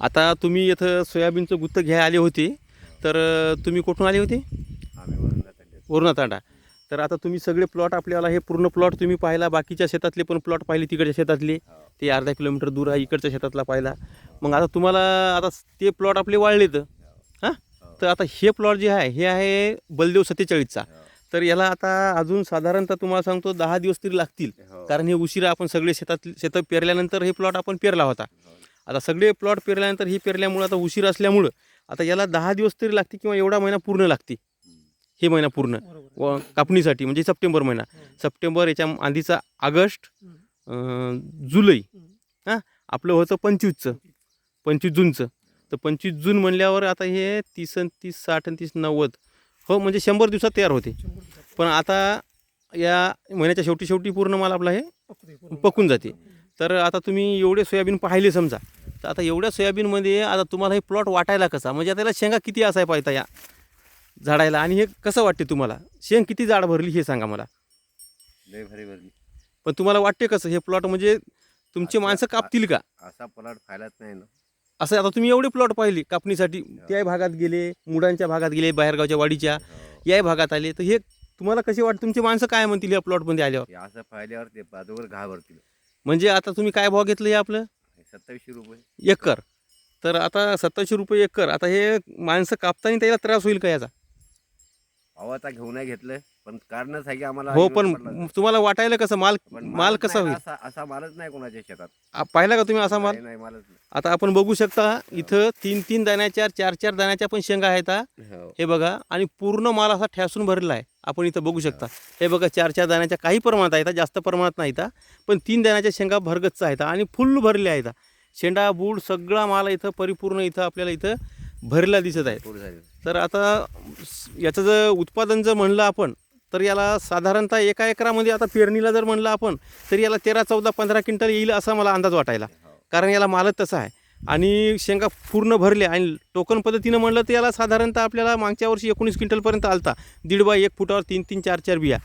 आता तुम्ही इथं सोयाबीनचं गुत्त घ्यायला आले होते तर तुम्ही कुठून आले होते? वरुणा तांडा तर आता तुम्ही सगळे प्लॉट आपल्याला हे पूर्ण प्लॉट तुम्ही पाहिला बाकीच्या शेतातले पण प्लॉट पाहिले तिकडच्या शेतातले. ते अर्धा किलोमीटर दूर आहे इकडच्या शेतातला पाहिला. मग आता तुम्हाला आता ते प्लॉट आपले वाढले तर हां? तर आता हे प्लॉट जे आहे हे आहे बलदेव सत्तेचाळीसचा. तर याला आता अजून साधारणतः तुम्हाला सांगतो दहा दिवस तरी लागतील. हो. कारण हे उशिरा आपण सगळे शेतात शेतं पेरल्यानंतर हे प्लॉट आपण पेरला होता. आता सगळे प्लॉट पेरल्यानंतर ही पेरल्यामुळं आता उशीर असल्यामुळं आता याला दहा दिवस तरी लागते किंवा एवढा महिना पूर्ण लागते हे महिना पूर्ण. व कापणीसाठी म्हणजे सप्टेंबर महिना. सप्टेंबर याच्या आधीचा ऑगस्ट जुलै. हां? आपलं होतं पंचवीसचं. पंचवीस जूनचं. तर पंचवीस जून म्हणल्यावर आता हे तीस आणि तीस साठ आणि तीस नव्वद. हो म्हणजे शंभर दिवसात तयार होते. पण आता या महिन्याच्या शेवटी शेवटी पूर्ण माल आपला हे पकून जाते. तर आता तुम्ही एवढे सोयाबीन पाहिले समजा तर आता एवढ्या सोयाबीनमध्ये आता तुम्हाला हे प्लॉट वाटायला कसा? म्हणजे आता याला शेंगा किती असाय पाहिजे या झाडायला? आणि हे कसं वाटते तुम्हाला? शेंग किती जाड भरली हे सांगा मला. लय भारी भरली. पण तुम्हाला वाटते कसं? हे प्लॉट म्हणजे तुमचे माणसं कापतील का? असा पलाट फायलाच नाही ना. असं आता तुम्ही एवढे प्लॉट पाहिले कापणीसाठी त्याही भागात गेले मुडांच्या भागात गेले बाहेरगावच्या वाडीच्या हो. याही भागात आले. तर हे तुम्हाला कसे वाटते तुमचे माणसं काय म्हणतील या प्लॉटमध्ये आल्यावर? हे असं फायल्यावर ते बाजूवर घाबरतील. म्हणजे आता तुम्ही काय भाव घेतलं हे आपलं? सत्तावीसशे रुपये. एकर. तर आता सत्तावीसशे रुपये एकर. आता हे माणसं कापताना त्याला त्रास होईल का याचा? आता घेऊन नाही घेतलं पण कारणच आहे की आम्हाला हो पण. तुम्हाला वाटायला कसं माल पण माल मालच कसा नाही, होईल असा असा मालच नाही कोणाच्या शेतात आ- पाहिला का तुम्ही असा माल नाही, नाही मालच नाही. आता आपण बघू शकता इथं तीन तीन दाण्याच्या चार चार दाण्याच्या पण शेंगा आहेत हा. हो. हे बघा आणि पूर्ण माल असा ठ्यासून भरलेला आहे आपण इथं बघू शकता हे बघा चार चार दाण्याच्या काही प्रमाणात आहेत जास्त प्रमाणात नाहीत हा. पण तीन दाण्याच्या शेंगा भरगच्च आहेत आणि फुल भरले आहेत. शेंडा बूड सगळा माल इथं परिपूर्ण इथं आपल्याला इथं भरलेला दिसत आहे पूर झाली तर आता याचं जर उत्पादन जर म्हणलं आपण तर याला साधारणतः एका एकरामध्ये आता पेरणीला जर म्हणलं आपण तर याला तेरा चौदा पंधरा क्विंटल येईल असा मला अंदाज वाटायला. कारण याला मालच तसा आहे. आणि शेंगा पूर्ण भरले आणि टोकन पद्धतीनं म्हणलं तर याला साधारणतः आपल्याला मागच्या वर्षी एकोणीस क्विंटलपर्यंत आलता. दीड बाय एक फुटावर तीन तीन चार चार बिया.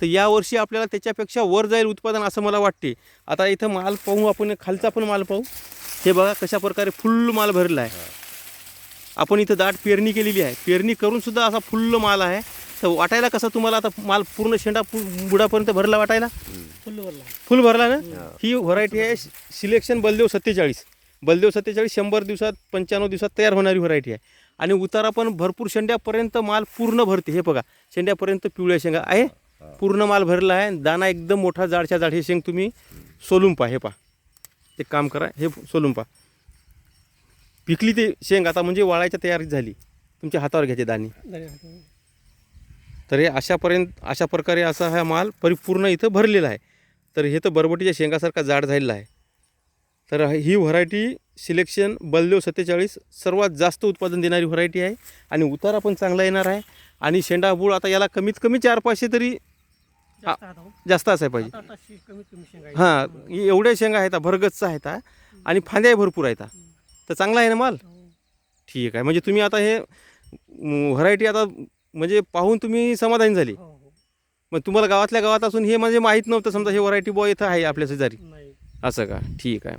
तर यावर्षी आपल्याला त्याच्यापेक्षा वर जाईल उत्पादन असं मला वाटते. आता इथं माल पाहू आपण खालचा पण माल पाहू. हे बघा कशा प्रकारे फुल्ल माल भरला आहे. आपण इथं दाट पेरणी केलेली आहे. पेरणी करून सुद्धा असा फुल्ल माल आहे. तर वाटायला कसं तुम्हाला आता माल पूर्ण शेंडा बुडापर्यंत भरला वाटायला? फुल भरला. ना? ही. व्हरायटी आहे सिलेक्शन बलदेव सत्तेचाळीस. बलदेव सत्तेचाळीस शंभर दिवसात पंच्याण्णव दिवसात तयार होणारी व्हरायटी आहे. आणि उतारा पण भरपूर शेंड्यापर्यंत माल पूर्ण भरते. हे बघा शेंड्यापर्यंत पिवळ्या शेंगा आहे. पूर्ण माल भरला आहे. दाना एकदम मोठा जाडच्या जाड हे शेंग तुम्ही सोलून पहा. हे पहा. एक काम करा हे सोलून पहा. पिकली ते शेंग आता म्हणजे वाळायच्या तयारी झाली. तुमच्या हातावर घ्यायचे दाणे. तर हे अशापर्यंत अशा प्रकारे असा हा माल परिपूर्ण इथं भरलेला आहे. तर हे तर बरबटीच्या शेंगासारखा जाड झालेला आहे. तर ही व्हरायटी सिलेक्शन बलदेव सत्तेचाळीस सर्वात जास्त उत्पादन देणारी व्हरायटी आहे आणि उतारा पण चांगला येणार आहे. आणि शेंडा बूळ आता याला कमीत कमी चार पाचशे तरी जास्त असायला पाहिजे. हां एवढ्या शेंगा आहेत भरगच्च आहेत. आणि फांद्याही भरपूर आहेत. तर चांगला आहे ना माल? ठीक आहे. म्हणजे तुम्ही आता हे व्हरायटी आता म्हणजे पाहून तुम्ही समाधानी झाली. मग तुम्हाला गावातल्या गावात असून हे म्हणजे माहीत नव्हतं समजा हे व्हरायटी बॉय इथं आहे आपल्या शेजारी. असं का? ठीक आहे.